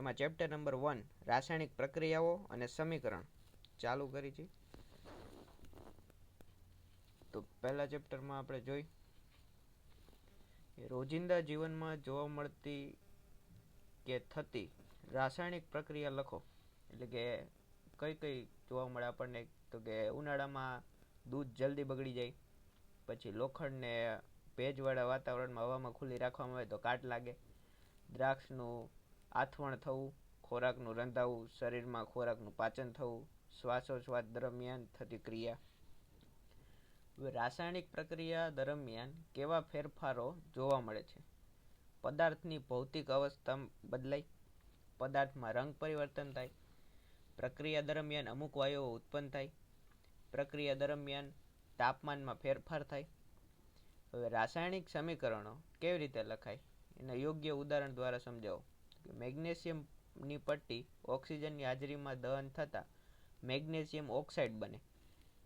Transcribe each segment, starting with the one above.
એમાં chapter number one રાસાયણિક પ્રક્રિયાઓ અને સમીકરણ. ચાલુ કરી છે તો પહેલા ચેપ્ટરમાં આપણે જોઈ. રોજિંદા જીવનમાં જોવા મળતી કે થતી રાસાયણિક પ્રક્રિયા લખો. એટલે કે કઈ કઈ જોવા મળે આપણને? તો કે ઉનાળામાં દૂધ જલ્દી બગડી જાય, પછી લોખંડને ભેજવાળા વાતાવરણમાં હવામાં ખુલ્લી રાખવામાં આવે તો કાટ લાગે, દ્રાક્ષનું આથવણ થવું, ખોરાકનું રંધાવું, શરીરમાં ખોરાકનું પાચન થવું, શ્વાસોશ્વાસ દરમિયાન થતી ક્રિયા. રાસાયણિક પ્રક્રિયા દરમિયાન કેવા ફેરફારો જોવા મળે છે? પદાર્થની ભૌતિક અવસ્થા બદલાય, પદાર્થમાં રંગ પરિવર્તન થાય, પ્રક્રિયા દરમિયાન અમુક વાયુઓ ઉત્પન્ન થાય, પ્રક્રિયા દરમિયાન તાપમાનમાં ફેરફાર થાય. હવે રાસાયણિક સમીકરણો કેવી રીતે લખાય? એના યોગ્ય ઉદાહરણ દ્વારા સમજાવો. મેગ્નેશિયમની પટ્ટી ઓક્સિજનની હાજરીમાં દહન થતાં મેગ્નેશિયમ ઓક્સાઇડ બને.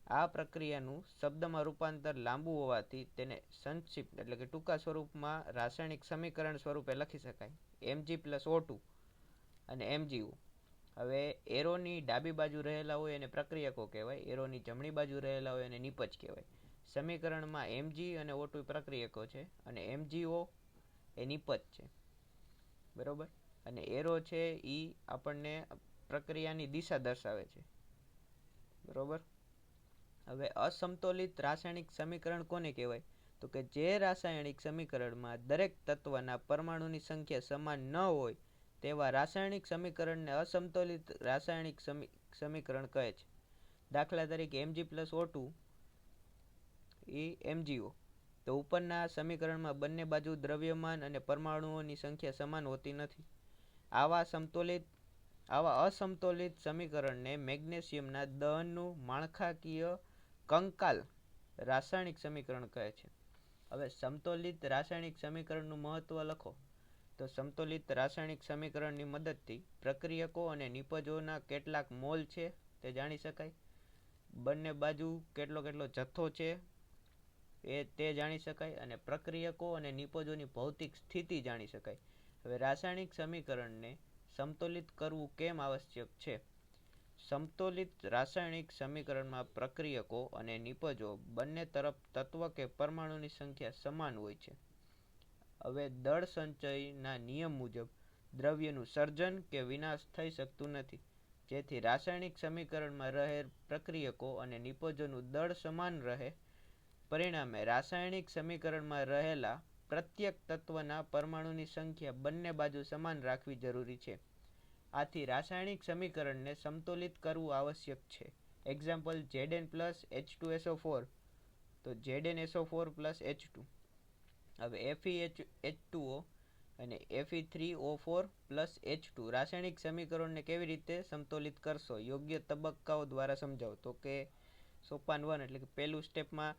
આ પ્રક્રિયાનું શબ્દમાં રૂપાંતર લાંબુ હોવાથી તેને સંક્ષિપ્ત એટલે કે ટૂંકા સ્વરૂપમાં રાસાયણિક સમીકરણ સ્વરૂપે લખી શકાય. એમજી પ્લસ ઓ ટુ અને એમજીઓ હવે એરોની ડાબી બાજુ રહેલા હોય એને પ્રક્રિયકો કહેવાય. એરોની જમણી બાજુ રહેલા હોય એને નિપજ કહેવાય. સમીકરણમાં એમજી અને ઓ ટુ પ્રક્રિયકો છે અને એમજીઓ એ નિપજ છે. બરોબર? અને એરો છે એ આપણને પ્રક્રિયાની દિશા દર્શાવે છે. બરોબર? હવે અસમતોલિત રાસાયણિક સમીકરણ કોને કહેવાય? તો કે જે રાસાયણિક સમીકરણમાં દરેક તત્વના પરમાણુની સંખ્યા સમાન ન હોય, તેવા રાસાયણિક સમીકરણને અસમતોલિત રાસાયણિક સમીકરણ કહે છે. દાખલા તરીકે એમજી પ્લસ ઓ ટુ એ એમજીઓ તો ઉપરના સમીકરણમાં બંને બાજુ દ્રવ્યમાન અને પરમાણુઓની સંખ્યા સમાન હોતી નથી. આવા સમતોલિત, આવા અસમતોલિત સમીકરણને મેગ્નેશિયમના દહનનું માળખાકીય કંકાલ રાસાયણિક સમીકરણ કહે છે. હવે સમતોલિત રાસાયણિક સમીકરણનું મહત્વ લખો. તો સમતોલિત રાસાયણિક સમીકરણની મદદથી પ્રક્રિયકો અને નિપજોના કેટલાક મોલ છે તે જાણી શકાય. બંને બાજુ કેટલો કેટલો જથ્થો છે એ તે જાણી શકાય અને પ્રક્રિયકો અને નિપજોની ભૌતિક સ્થિતિ જાણી શકાય. હવે રાસાયણિક સમીકરણને સમતોલિત કરવું કેમ આવશ્યક છે? સમતોલિત રાસાયણિક સમીકરણમાં પ્રક્રિયકો અને નિપજો બંને તરફ તત્વ કે પરમાણુની સંખ્યા સમાન હોય છે. હવે દળ સંચયના નિયમ મુજબ દ્રવ્યનું સર્જન કે વિનાશ થઈ શકતું નથી. જેથી રાસાયણિક સમીકરણમાં રહેલ પ્રક્રિયકો અને નિપજોનું દળ સમાન રહે. પરિણામે રાસાયણિક સમીકરણમાં રહેલા પ્રત્યેક તત્વના પરમાણુની સંખ્યા બંને બાજુ સમાન રાખવી જરૂરી છે. આથી રાસાયણિક સમીકરણને સમતોલિત કરવું આવશ્યક છે. Example Z N plus H two SO four તો Z N SO four plus H two હવે Fe H H two O અને Fe three O four plus H two રાસાયણિક સમીકરણને કેવી રીતે સમતોલિત કરશો? યોગ્ય તબક્કાઓ દ્વારા સમજાવો. તો કે સોપાન વન એટલે કે પહેલું સ્ટેપમાં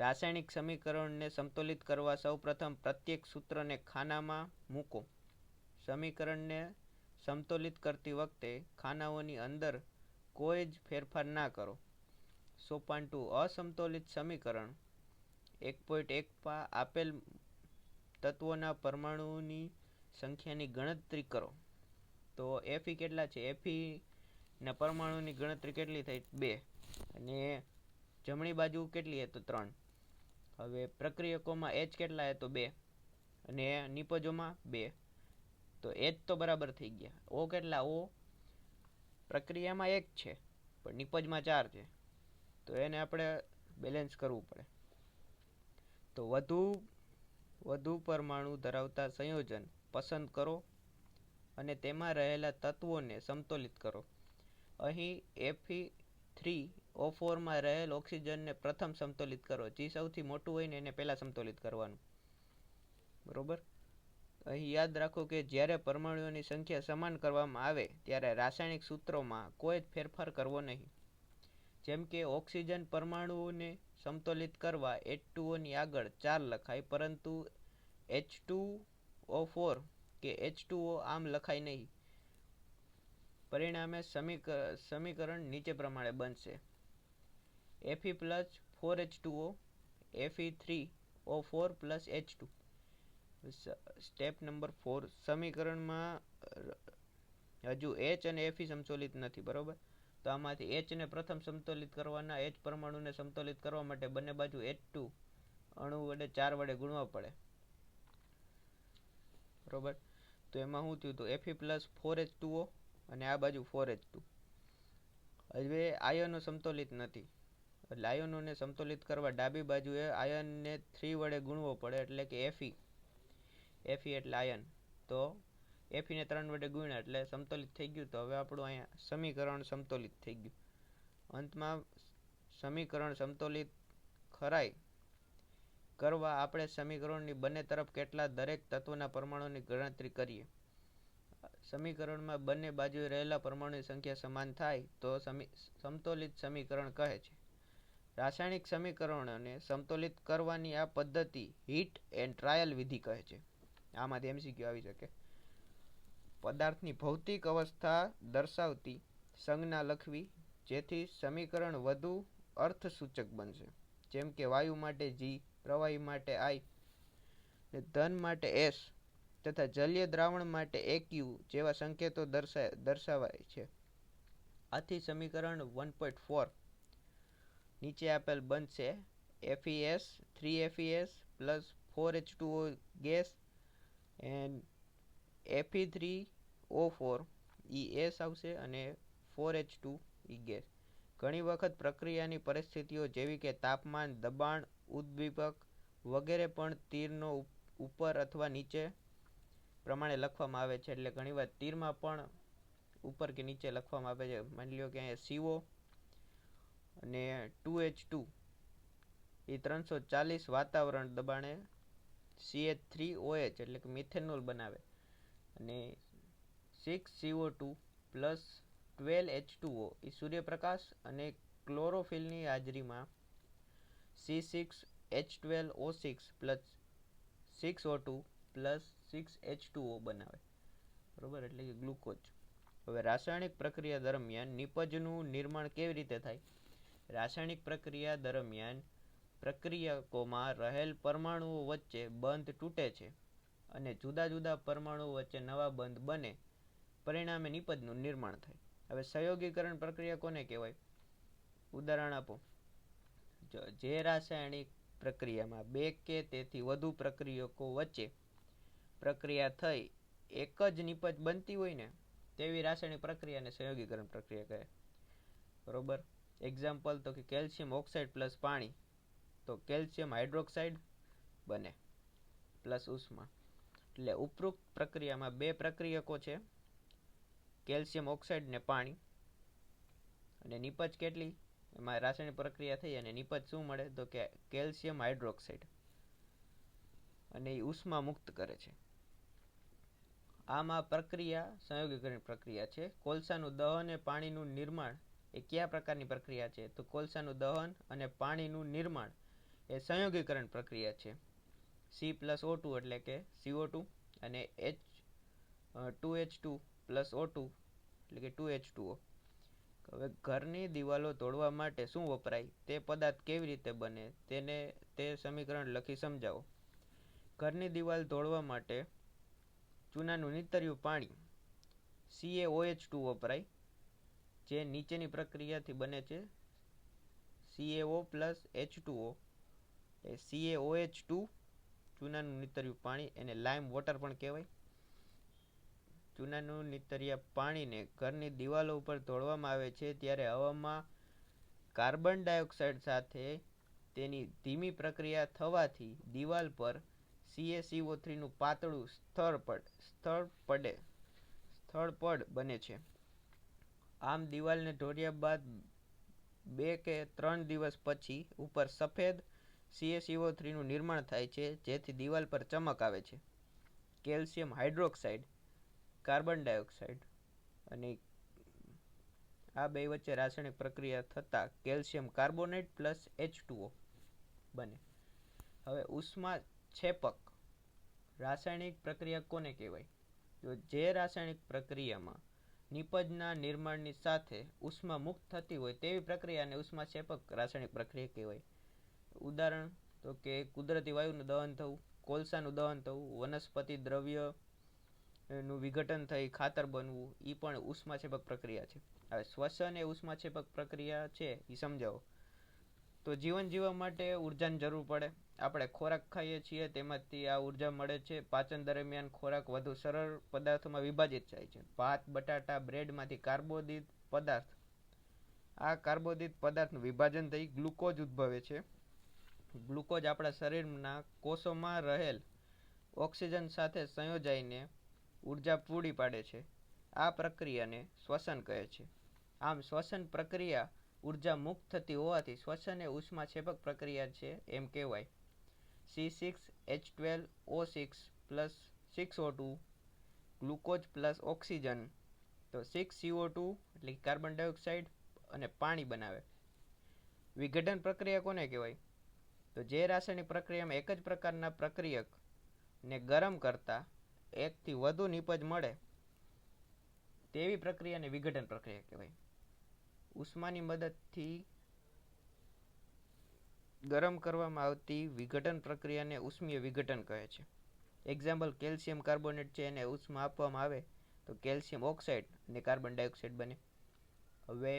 રાસાયણિક સમીકરણને સંતુલિત કરવા સૌપ્રથમ પ્રત્યેક સૂત્રને ખાનામાં મૂકો. સમીકરણને સંતુલિત કરતી વખતે ખાનાઓની અંદર કોઈ જ ફેરફાર ના કરો. સોપાન ટુ અસંતુલિત સમીકરણ એક પોઈન્ટ એક પા આપેલ તત્વોના પરમાણુની સંખ્યાની ગણતરી કરો. તો એફી કેટલા છે? એફી ના પરમાણુની ગણતરી કેટલી થઈ? બે. અને જમણી બાજુ કેટલી તો ત્રણ. હવે પ્રક્રિયકોમાં એચ કેટલા તો બે અને નિપજોમાં બે. તો એચ તો બરાબર થઈ ગયા. ઓ કેટલા? ઓ પ્રક્રિયામાં એક છે, પણ નિપજમાં ચાર છે. તો એને આપણે બેલેન્સ કરવું પડે. તો વધુ વધુ પરમાણુ ધરાવતા સંયોજન પસંદ કરો અને તેમાં રહેલા તત્વોને સમતોલિત કરો. અહીં એફી થ્રી ઓ ફોરમાં રહેલ ઓક્સિજનને પ્રથમ સમતોલિત કરો. જે સૌથી મોટું હોય ને એને પહેલાં સમતોલિત કરવાનું. બરોબર? અહીં યાદ રાખો કે જ્યારે પરમાણુઓની સંખ્યા સમાન કરવામાં આવે, ત્યારે રાસાયણિક સૂત્રોમાં કોઈ જ ફેરફાર કરવો નહીં. જેમ કે ઓક્સિજન પરમાણુઓને સમતોલિત કરવા એચ ટુઓની આગળ ચાર લખાય, પરંતુ એચ ટુ ઓ ફોર કે એચ ટુઓ આમ લખાય નહીં. પરિણામે સમીકરણ નીચે પ્રમાણે બનશે. Fe plus four H two O F Fe three O four plus H two step number four સમીકરણમાં હજુ એચ અને એફી સમતોલિત નથી, બરોબર? તો આમાંથી એચને પ્રથમ સમતોલિત કરવાના એચ પરમાણુને સમતોલિત કરવા માટે બંને બાજુ એચ ટુ અણુ વડે ચાર વડે ગુણવા પડે. બરોબર? તો એમાં શું થયું તો Fe plus four H two અને આ બાજુ ફોર એચ ટુ હવે આયનો સમતોલિત નથી. આયનોને સમતોલિત કરવા ડાબી બાજુએ આયનને થ્રી વડે ગુણવો પડે એટલે કે એફી એફી એટલે આયન. તો એફીને ત્રણ વડે ગુણ્યા એટલે સમતોલિત થઈ ગયું. તો હવે આપણું અહીંયા સમીકરણ સમતોલિત થઈ ગયું. અંતમાં સમીકરણ સમતોલિત ખરાય. કરવા આપણે સમીકરણની બંને તરફ કેટલા દરેક તત્વના પરમાણુની ગણતરી કરીએ? સમીકરણમાં બંને બાજુએ રહેલા પરમાણુની સંખ્યા સમાન થાય તો સમતોલિત સમીકરણ કહે છે. રાસાયણિક સમીકરણોને સંતુલિત કરવાની આ પદ્ધતિ હીટ એન્ડ ટ્રાયલ વિધિ કહે છે. આમાંથી એમસીક્યુ આવી શકે. પદાર્થની ભૌતિક અવસ્થા દર્શાવતી સંજ્ઞા લખવી, જેથી સમીકરણ વધુ અર્થસૂચક બનશે. જેમ કે વાયુ માટે જી પ્રવાહી માટે આઈ ધન માટે એસ તથા જલીય દ્રાવણ માટે એકયુ જેવા સંકેતો દર્શાવાય છે. આથી સમીકરણ વન પોઈન્ટ ફોર નીચે આપેલ બનશે FeS three FeS plus four H two gas and Fe three O four E S આવશે અને ફોર એચ ટુ ઈ ગેસ. ઘણી વખત પ્રક્રિયાની પરિસ્થિતિઓ જેવી કે તાપમાન, દબાણ, ઉદ્દીપક વગેરે પણ તીરનો ઉપર અથવા નીચે પ્રમાણે લખવામાં આવે છે. એટલે ઘણીવાર તીરમાં પણ ઉપર કે નીચે લખવામાં આવે છે. માની લો કે અહીંયા સીઓ અને ટુ એચ ટુ. એ ત્રણસો ચાલીસ વાતાવરણ દબાણે સી એચ થ્રી ઓએચ એટલે કે મિથેનોલ બનાવે. અને six CO two plus twelve H two O એ સૂર્યપ્રકાશ અને ક્લોરોફિલની હાજરીમાં C six H twelve O six plus six O two plus six H two O બનાવે. બરાબર? એટલે કે ગ્લુકોઝ. હવે રાસાયણિક પ્રક્રિયા દરમિયાન નિપજનું નિર્માણ કેવી રીતે થાય? રાસાયણિક પ્રક્રિયા દરમિયાન પ્રક્રિયકોમાં રહેલ પરમાણુઓ વચ્ચે બંધ તૂટે છે અને જુદા જુદા પરમાણુઓ વચ્ચે નવા બંધ બને પરિણામે નિપજનું નિર્માણ થાય. હવે સહયોગીકરણ પ્રક્રિયા કોને કહેવાય? ઉદાહરણ આપો. જે રાસાયણિક પ્રક્રિયામાં બે કે તેથી વધુ પ્રક્રિયકો વચ્ચે પ્રક્રિયા થઈ એક જ નિપજ બનતી હોય ને, તેવી રાસાયણિક પ્રક્રિયાને સંયોગીકરણ પ્રક્રિયા કહે. બરોબર? એક્ઝામ્પલ તો કે કેલ્શિયમ ઓક્સાઇડ પ્લસ પાણી. તો કેલ્શિયમ હાઇડ્રોક્સાઇડ બને પ્લસ ઉષ્મા. એટલે ઉપરોક્ત પ્રક્રિયામાં બે પ્રક્રિયકો છે કેલ્શિયમ ઓક્સાઇડ ને પાણી. અને નિપજ કેટલી? એમાં રાસાયણિક પ્રક્રિયા થઈ અને નિપજ શું મળે? તો કે કેલ્શિયમ હાઇડ્રોક્સાઇડ અને એ ઉષ્મા મુક્ત કરે છે. આમાં પ્રક્રિયા, સંયોગીકરણ પ્રક્રિયા છે. કોલસાનું દહન અને પાણીનું નિર્માણ એ કયા પ્રકારની પ્રક્રિયા છે? તો કોલસાનું દહન અને પાણીનું નિર્માણ એ સંયોગીકરણ પ્રક્રિયા છે. સી પ્લસ ઓ ટુ એટલે કે સીઓ ટુ અને H two H two plus O two એટલે કે ટુ એચ ટુઓ હવે ઘરની દિવાલો તોડવા માટે શું વપરાય? તે પદાર્થ કેવી રીતે બને? તેને, તે સમીકરણ લખી સમજાવો. ઘરની દિવાલ તોડવા માટે ચૂનાનું નીતર્યું પાણી CaOH ટુ વપરાય. જે નીચેની પ્રક્રિયાથી બને છે CaO plus H two O એ CaOH ટુ ચૂનાનું નીતર્યું પાણી એને લાઇમ વોટર પણ કહેવાય. ચૂનાનું નીતર્યા પાણીને ઘરની દિવાલો ઉપર તોડવામાં આવે છે ત્યારે હવામાં કાર્બન ડાયોક્સાઇડ સાથે તેની ધીમી પ્રક્રિયા થવાથી દિવાલ પર સીએસીઓ થ્રીનું પાતળું સ્થળ પડ, સ્થળ પડે, સ્થળ પડ બને છે. આમ દિવાલને ઢોળ્યા બાદ બે કે ત્રણ દિવસ પછી ઉપર સફેદ સીએસઈઓ થ્રીનું નિર્માણ થાય છે, જેથી દિવાલ પર ચમક આવે છે. કેલ્શિયમ હાઇડ્રોક્સાઇડ, કાર્બન ડાયોક્સાઇડ અને આ બે વચ્ચે રાસાયણિક પ્રક્રિયા થતાં calcium carbonate plus H two O બને. હવે ઉષ્મા છેપક, રાસાયણિક પ્રક્રિયા કોને કહેવાય? તો જે રાસાયણિક પ્રક્રિયામાં નિપજના નિર્માણની સાથે ઉષ્મા મુક્ત થતી હોય તેવી પ્રક્રિયાને ઉષ્મા છેપક રાસાયણિક પ્રક્રિયા કહેવાય. ઉદાહરણ તો કે કુદરતી વાયુનું દહન થવું, કોલસાનું દહન થવું, વનસ્પતિ દ્રવ્યનું વિઘટન થઈ ખાતર બનવું એ પણ ઉષ્માક્ષેપક પ્રક્રિયા છે. હવે શ્વસન એ ઉષ્માક્ષેપક પ્રક્રિયા છે એ સમજાવો. તો જીવન જીવવા માટે ઉર્જાની જરૂર પડે. આપણે ખોરાક ખાઈએ છીએ, તેમાંથી આ ઊર્જા મળે છે. પાચન દરમિયાન ખોરાક વધુ સરળ પદાર્થોમાં વિભાજિત થાય છે. ભાત, બટાટા, બ્રેડમાંથી કાર્બોદિત પદાર્થ. આ કાર્બોદિત પદાર્થનું વિભાજન થઈ ગ્લુકોઝ ઉદ્ભવે છે. ગ્લુકોઝ આપણા શરીરના કોષોમાં રહેલ ઓક્સિજન સાથે સંયોજાઈને ઊર્જા પૂરી પાડે છે. આ પ્રક્રિયાને શ્વસન કહે છે. આમ, શ્વસન પ્રક્રિયા ઊર્જા મુક્ત થતી હોવાથી શ્વસન એ ઉષ્મા છેપક પ્રક્રિયા છે એમ કહેવાય. C six H twelve O six plus six O two glucose plus oxygen તો સિક્સ સીઓ ટુ એટલે કાર્બન ડાયોક્સાઇડ અને પાણી બનાવે. વિઘટન પ્રક્રિયા કોને કહેવાય? તો જે રાસાયણિક પ્રક્રિયામાં એક જ પ્રકારના પ્રક્રિયકને ગરમ કરતા એકથી વધુ નિપજ મળે, તેવી પ્રક્રિયાને વિઘટન પ્રક્રિયા કહેવાય. ઉષ્માની મદદથી ગરમ કરવામાં આવતી વિઘટન પ્રક્રિયાને ઉષ્મીય વિઘટન કહે છે. એક્ઝામ્પલ કેલ્શિયમ કાર્બોનેટ છે, એને ઉષ્મા આપવામાં આવે તો કેલ્શિયમ ઓક્સાઇડ અને કાર્બન ડાયોક્સાઇડ બને. હવે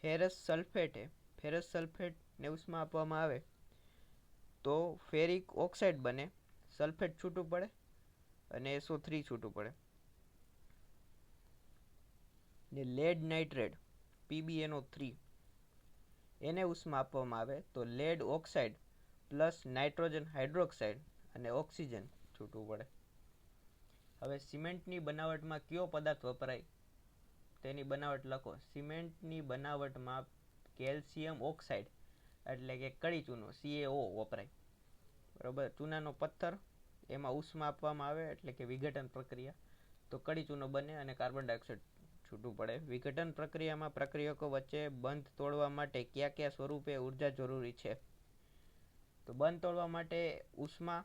ફેરસ સલ્ફેટ એ ફેરસ સલ્ફેટને ઉષ્મા આપવામાં આવે તો ફેરિક ઓક્સાઇડ બને સલ્ફેટ છૂટું પડે અને એસો થ્રી છૂટું પડે. ને લેડ નાઇટ્રેટ પીબીએનઓ થ્રી એને ઉષ્મા આપવામાં આવે તો lead oxide plus nitrogen hydroxide અને ઓક્સિજન છૂટવું પડે. હવે સિમેન્ટની બનાવટમાં કયો પદાર્થ વપરાય? તેની બનાવટ લખો. સિમેન્ટની બનાવટમાં કેલ્શિયમ ઓક્સાઇડ એટલે કે કડી ચૂનો સીએઓ વપરાય. બરાબર? ચૂનાનો પથ્થર, એમાં ઉષ્મા આપવામાં આવે એટલે કે વિઘટન પ્રક્રિયા. તો કડી ચૂનો બને અને કાર્બન ડાયોક્સાઇડ છૂટું પડે. વિઘટન પ્રક્રિયામાં પ્રક્રિયકો વચ્ચે બંધ તોડવા માટે કયા કયા સ્વરૂપે ઊર્જા જરૂરી છે? તો બંધ તોડવા માટે ઉષ્મા,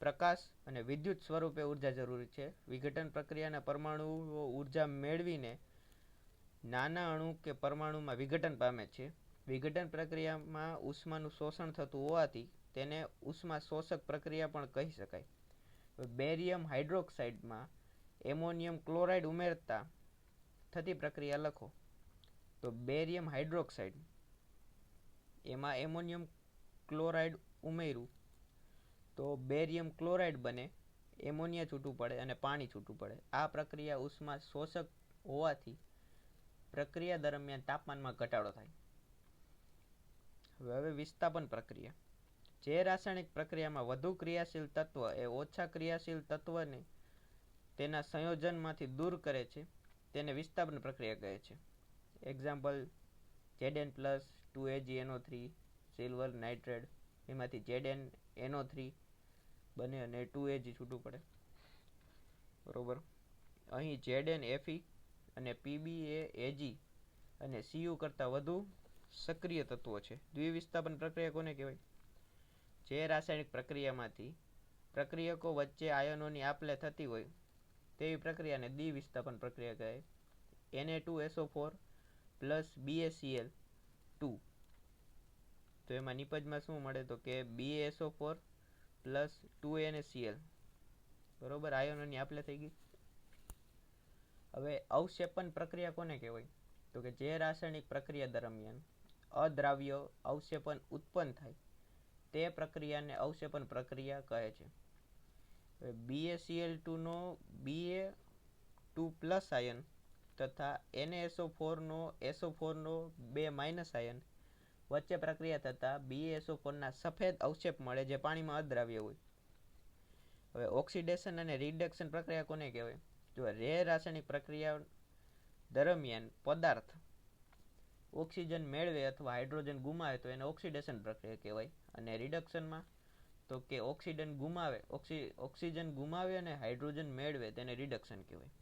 પ્રકાશ અને વિદ્યુત સ્વરૂપે ઊર્જા જરૂરી છે. વિઘટન પ્રક્રિયાના પરમાણુઓ ઊર્જા મેળવીને નાના અણુ કે પરમાણુમાં વિઘટન પામે છે. વિઘટન પ્રક્રિયામાં ઉષ્માનું શોષણ થતું હોવાથી તેને ઉષ્મા શોષક પ્રક્રિયા પણ કહી શકાય. બેરિયમ હાઇડ્રોક્સાઇડમાં એમોનિયમ ક્લોરાઇડ ઉમેરતા થતી પ્રક્રિયા લખો. તો બેરિયમ હાઇડ્રોક્સાઇડ, એમાં એમોનિયમ ક્લોરાઇડ ઉમેર્યું. તો બેરિયમ ક્લોરાઇડ બને, એમોનિયા છૂટું પડે અને પાણી છૂટું પડે. આ પ્રક્રિયા ઉષ્મા શોષક હોવાથી પ્રક્રિયા દરમિયાન તાપમાનમાં ઘટાડો થાય. હવે વિસ્થાપન પ્રક્રિયા. જે રાસાયણિક પ્રક્રિયામાં વધુ ક્રિયાશીલ તત્વ એ ઓછા ક્રિયાશીલ તત્વને તેના સંયોજનમાંથી દૂર કરે છે. તેને વિસ્થાપન પ્રક્રિયા કહે છે. Example Z N plus two Ag NO three silver નાઇટ્રેડ એમાંથી જેડ એન એનો થ્રી બને અને ટુ એજી છૂટું પડે. બરોબર? અહીં જેડ એન એફી અને પીબી એ એજી અને સીયુ કરતાં વધુ સક્રિય તત્વો છે. દ્વિવિસ્થાપન પ્રક્રિયા કોને કહેવાય? જે રાસાયણિક પ્રક્રિયામાંથી પ્રક્રિયકો વચ્ચે આયનોની આપલે થતી હોય તેવી પ્રક્રિયાને દ્વિવિસ્થાપન પ્રક્રિયા કહે એને two SO four plus BACL two તો એમાં નિપજમાં શું મળે તો કે BSO four plus two NaCl બરોબર? આયોનોની આપલે થઈ ગઈ. હવે અવક્ષેપન પ્રક્રિયા કોને કહેવાય? તો કે જે રાસાયણિક પ્રક્રિયા દરમિયાન અદ્રાવ્ય અવક્ષેપન ઉત્પન્ન થાય, તે પ્રક્રિયાને અવક્ષેપન પ્રક્રિયા કહે છે. બીએસીએલ ટુનો બીએ ટુ પ્લસ આયન તથા એનએસો ફોરનો એસો ફોરનો બે માઇનસ આયન વચ્ચે પ્રક્રિયા થતાં બીએસો ફોરના સફેદ અવક્ષેપ મળે જે પાણીમાં અદ્રાવ્ય હોય. હવે ઓક્સિડેશન અને રિડક્શન પ્રક્રિયા કોને કહેવાય? જો રે રાસાયણિક પ્રક્રિયા દરમિયાન પદાર્થ ઓક્સિજન મેળવે અથવા હાઇડ્રોજન ગુમાવે તો એને ઓક્સિડેશન પ્રક્રિયા કહેવાય અને રિડક્શનમાં તો કે ઓક્સિજન ગુમાવે ઓક્સિજન ગુમાવે અને હાઇડ્રોજન મેળવે તેને રિડક્શન કહેવાય.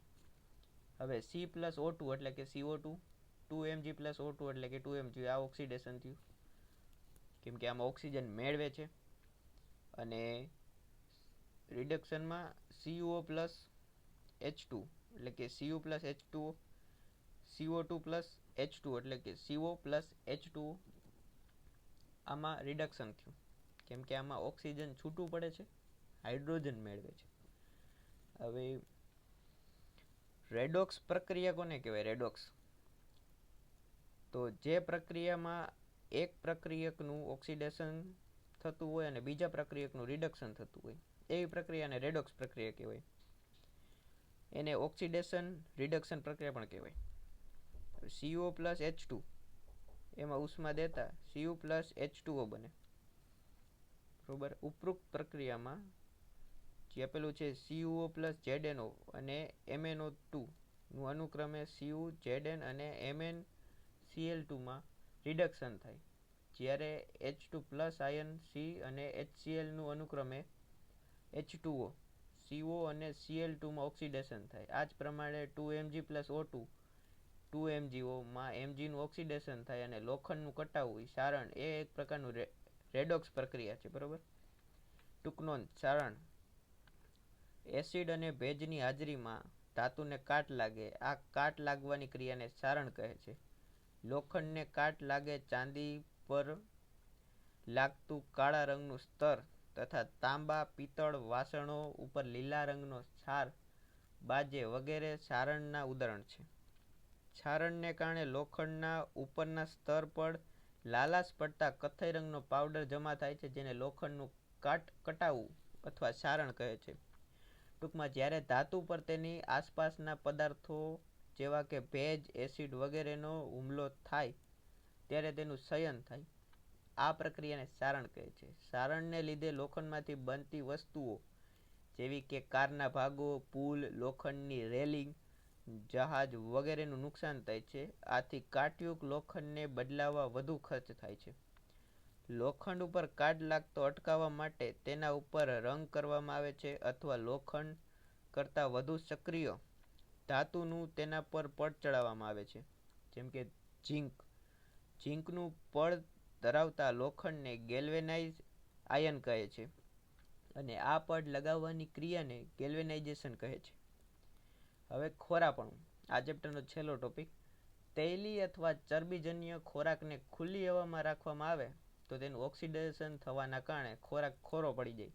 હવે સી પ્લસ ઓ ટુ એટલે કે CO two two Mg plus O two એટલે કે ટુ એમજી આ ઓક્સિડેશન થયું. કેમ કે આમાં ઓક્સિજન મેળવે છે. અને રિડક્શનમાં સીઓ પ્લસ એચ ટુ એટલે કે Cu plus H two CO two plus H two એટલે કે સીઓ પ્લસ એચ ટુ આમાં રિડક્શન થયું. કેમ કે આમાં ઓક્સિજન છૂટું પડે છે, હાઇડ્રોજન મેળવે છે. હવે રેડોક્સ પ્રક્રિયા કોને કહેવાય? રેડોક્સ. તો જે પ્રક્રિયામાં એક પ્રક્રિયકનું ઓક્સિડેશન થતું હોય અને બીજા પ્રક્રિયકનું રિડક્શન થતું હોય એવી પ્રક્રિયાને રેડોક્સ પ્રક્રિયા કહેવાય. એને ઓક્સિડેશન, રિડક્શન પ્રક્રિયા પણ કહેવાય. સીઓ પ્લસ એચ ટુ એમાં ઉષ્મા દેતા સીયુ પ્લસ એચ ટુઓ બને. બરોબર ઉપરોક્ત પ્રક્રિયામાં જે આપેલું છે સીયુઓ પ્લસ ઝેડએનઓ અને એમએનઓ ટુનું અનુક્રમે સીયુ ઝેડએન અને એમએન સીએલ ટુમાં રિડક્શન થાય. જ્યારે H two plus ion C અને એચસીએલનું અનુક્રમે એચ ટુઓ સીઓ અને સીએલ ટુમાં ઓક્સિડેશન થાય. આ જ પ્રમાણે two Mg plus O two two એમજીઓમાં એમજીનું ઓક્સિડેશન થાય અને લોખંડનું કટાવું સારણ એ એક પ્રકારનું રેડોક્સ પ્રક્રિયા છે, બરાબર? ટૂંકનો ચારણ એસિડ અને ભેજની હાજરીમાં ધાતુને કાટ લાગે, આ કાટ લાગવાની ક્રિયાને સારણ કહે છે. લોખંડને કાટ લાગે ચાંદી પર લાગતું કાળા રંગનું સ્તર તથા તાંબા, પિત્તળ, વાસણો ઉપર લીલા રંગનો છાર, બાજે વગેરે સારણના ઉદાહરણ છે. છારણને કારણે લોખંડના ઉપરના સ્તર પર લાલાશ પડતા કથ્થઈ રંગનો પાવડર જમા થાય છે, જેને લોખંડનું કાટ કટાવું અથવા સારણ કહે છે. ટૂંકમાં જ્યારે ધાતુ પર તેની આસપાસના પદાર્થો જેવા કે ભેજ, એસિડ વગેરેનો હુમલો થાય, ત્યારે તેનું શયન થાય. આ પ્રક્રિયાને સારણ કહે છે. સારણને લીધે લોખંડમાંથી બનતી વસ્તુઓ જેવી કે કારના ભાગો, પુલ, લોખંડની રેલિંગ જહાજ વગેરેનું નુકસાન થાય છે. આથી કાટયુક્ત લોખંડને બદલાવવા વધુ ખર્ચ થાય છે. લોખંડ ઉપર કાટ લાગતો અટકાવવા માટે તેના ઉપર રંગ કરવામાં આવે છે અથવા લોખંડ કરતાં વધુ સક્રિય ધાતુનું તેના પર પડ ચડાવવામાં આવે છે. જેમ કે ઝીંક. ઝીંકનું પડ ધરાવતા લોખંડને ગેલ્વેનાઇઝ આયન કહે છે. અને આ પડ લગાવવાની ક્રિયાને ગેલ્વેનાઇઝેશન કહે છે. હવે ખોરાપણું. આ ચેપ્ટરનો છેલ્લો ટોપિક તૈલી અથવા ચરબીજન્ય ખોરાકને ખુલ્લી હવામાં રાખવામાં આવે તો તેનું ઓક્સિડેશન થવાના કારણે ખોરાક ખોરો પડી જાય,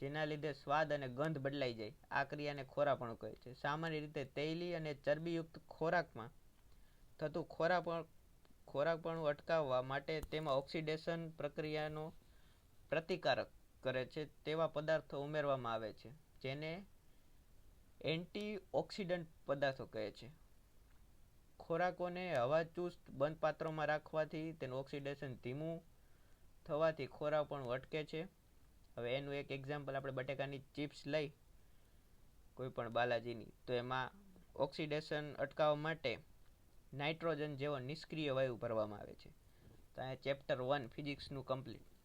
જેના લીધે સ્વાદ અને ગંધ બદલાઈ જાય. આ ક્રિયાને ખોરાપણું કહે છે. સામાન્ય રીતે તૈલી અને ચરબીયુક્ત ખોરાકમાં થતું ખોરાપણ, ખોરાકપણું અટકાવવા માટે તેમાં ઓક્સિડેશન પ્રક્રિયાનો પ્રતિકારક કરે છે તેવા પદાર્થો ઉમેરવામાં આવે છે, જેને એન્ટીઓક્સિડન્ટ પદાર્થો કહે છે. ખોરાકોને હવાચુસ્ત બંધ પાત્રોમાં રાખવાથી તેનું ઓક્સિડેશન ધીમું થવાથી ખોરાક પણ અટકે છે. હવે એનું એક એક્ઝામ્પલ આપણે બટેકાની ચિપ્સ લઈ. કોઈ પણ બાલાજીની. તો એમાં ઓક્સિડેશન અટકાવવા માટે નાઇટ્રોજન જેવો નિષ્ક્રિય વાયુ ભરવામાં આવે છે. તો અહીંયા ચેપ્ટર વન ફિઝિક્સનું કમ્પ્લીટ.